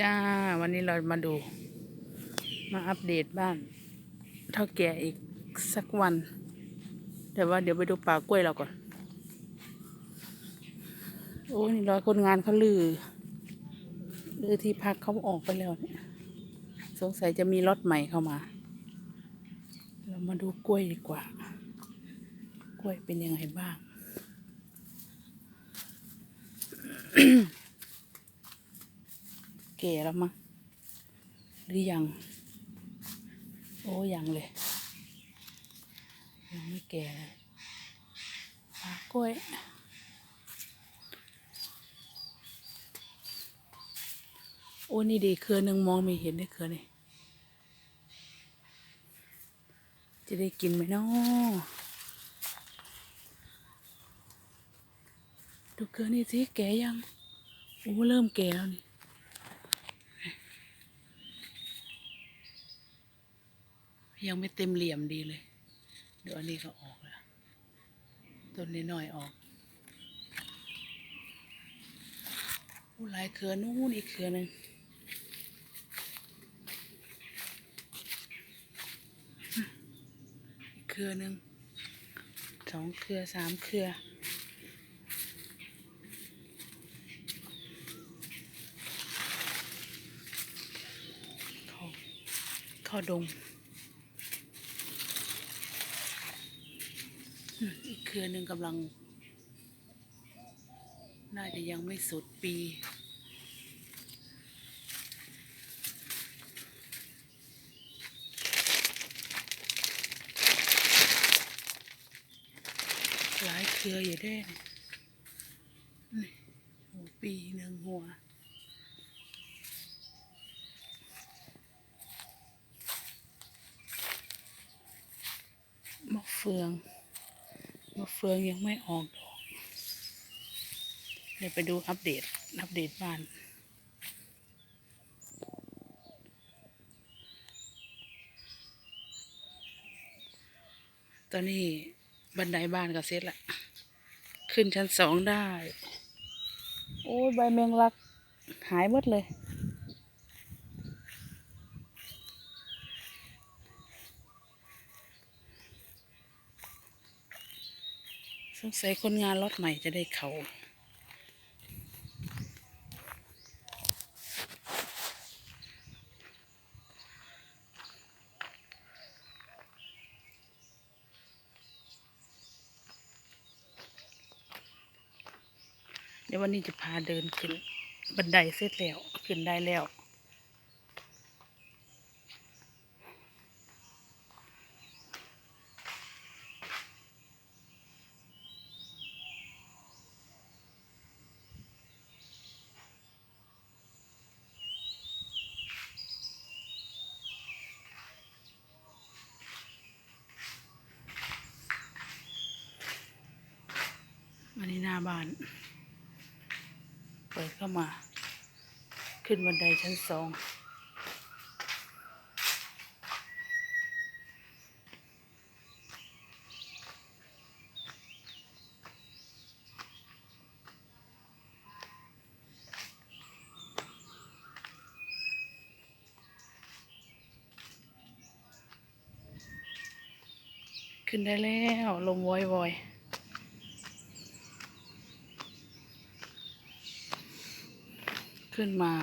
จ้าวันนี้เรามาดู มาอัปเดตบ้านเท่าแก่อีกสักวัน แต่ว่าเดี๋ยวไปดูป่ากล้วยเราก่อน โอ้นี่รอยคนงานเขาลือลือที่พักเขาออกไปแล้วเนี่ยสงสัยจะมีรถใหม่เข้ามา เรามาดูกล้วยดีกว่า กล้วยเป็นยังไงบ้าง ก่แล้วมั้งหรือยัง โอ้ยังเลย ยังไม่แก่เลยปลากล้วยโอ้นี่ดีเครือหนึ่งมองไม่เห็นได้เครือนี่จะได้กินไหมนาะดูเครือนี่สิแก่ยังโอ้เริ่มแก่แล้วนี่ ยังไม่เต็มเหลี่ยมดีเลย เดี๋ยวอันนี้ก็ออกแล้วต้นนี้หน่อยออกอู้หลายเครือนู่นอีกเครือหนึ่งอีกเครือหนึ่งสองเครือสามเครือเข้าเข้าดง อีกเครือหนึ่งกำลัง น่าจะยังไม่สุดปี หลายเครืออยู่ได้เนี่ยนี่หัวปีหนึ่งหัวมะเฟือง มะเฟืองยังไม่ออกดอก เดี๋ยวไปดูอัปเดต อัปเดตบ้านตอนนี้บันไดบ้านก็เสร็จละขึ้นชั้นสองได้ โอ้ยใบแมงลักหายหมดเลย งสัยคนงานรถใหม่จะได้เขาเดี๋ยววันนี้จะพาเดินขึ้นบันไดเสร็จแล้ว ขึ้นได้แล้ว อั น้าบ้าน เปิดเข้ามา ขึ้นบันไดชั้นสองขึ้นได้แล้ว ลมวอยวอย ขึ้นมา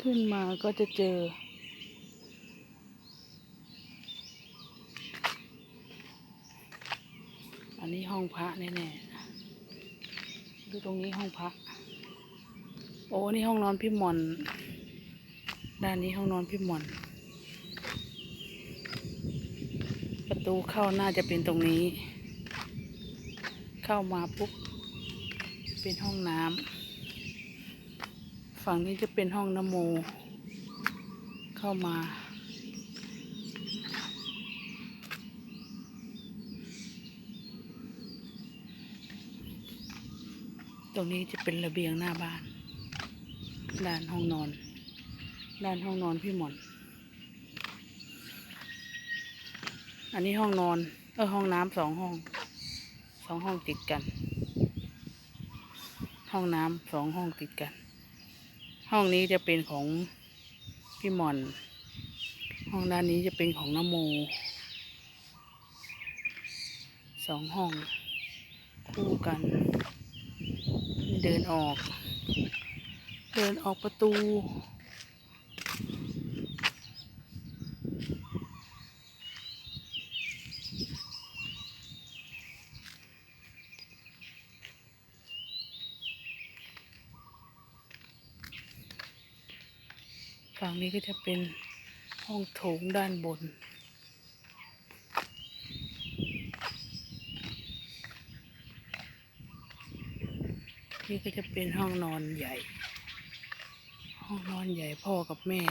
ขึ้นมาก็จะเจอ อันนี้ห้องพระแน่ๆดูตรงนี้ห้องพระ โอ้นี่ห้องนอนพี่หมอน ด้านนี้ห้องนอนพี่หมอน ประตูเข้าน่าจะเป็นตรงนี้ เข้ามาปุ๊บ เป็นห้องน้ำ ฝั่งนี้จะเป็นห้องน้ำโม เข้ามา ตรงนี้จะเป็นระเบียงหน้าบ้าน ด้านห้องนอน ด้านห้องนอนพี่หมอน อันนี้ห้องนอน เออห้องน้ำสองห้อง สองห้องติดกัน ห้องน้ำสองห้องติดกัน ห้องนี้จะเป็นของพี่หมอน ห้องด้านนี้จะเป็นของน้ำโมสองห้อง คู่กัน เดินออก เดินออกประตู ฝั่งนี้ก็จะเป็นห้องโถงด้านบน นี่ก็จะเป็นห้องนอนใหญ่ ห้องนอนใหญ่พ่อกับแม่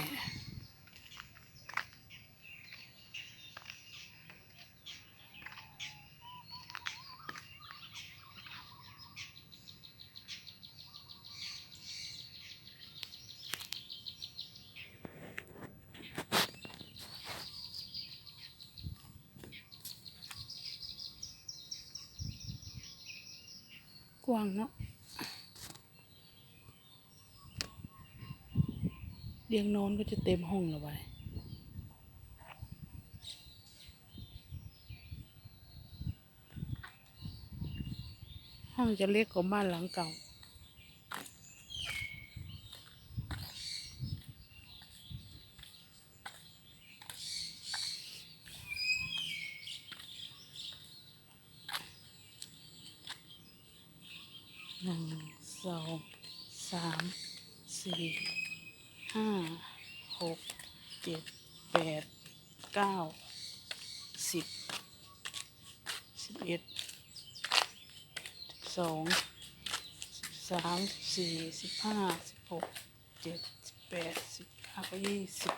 ว้างเนาะเตียงนอนก็จะเต็มห้องแล้วไปห้องจะเล็กกว่าบ้านหลังเก่า หนึ่ง สองสามสี่ห้าหกเจ็ดแปดเก้าสิบสิบเอ็ดสิบสองสิบสามสิบสี่สิบห้าสิบหกเจ็ดสิบแปดสิบเก้ายี่สิบ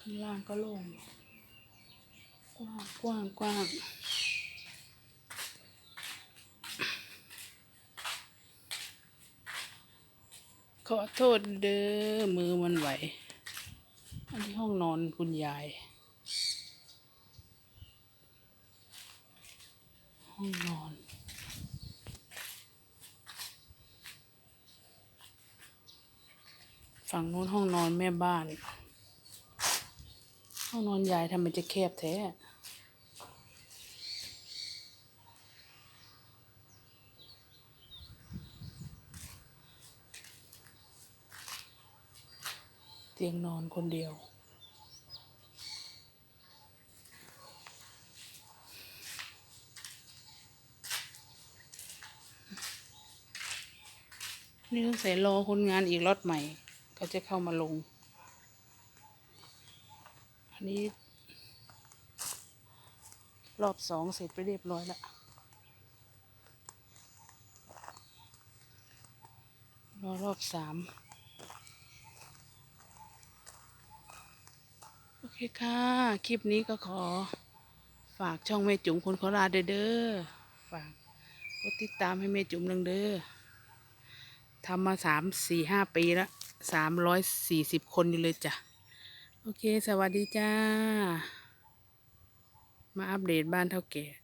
ข้างล่างก็โล่งกว้างกว้างกว้าง ขอโทษเด้อมือมันไหว อันนี้ห้องนอนคุณยาย ห้องนอนฝั่งนู้นห้องนอนแม่บ้าน ห้องนอนยายทำไมจะแคบแท้ ตียงนอนคนเดียว นี่ต้องใส่รอคนงานอีกรถใหม่เขาจะเข้ามาลง อันนี้ รอบสองเสร็จไปเรียบร้อยแล้วรอรอบสาม โอเคค่ะ คลิปนี้ก็ขอ ฝากช่องแม่จุ๋มคนโคราชเด้อฝากกดติดตามให้แม่จุ๋มนึงเด้อทำมาสามสี่ห้าปีแล้วสามร้อยสี่สิบคนอยู่เลยจ้ะ โอเค สวัสดีจ้า มาอัปเดตบ้านเท่าแก่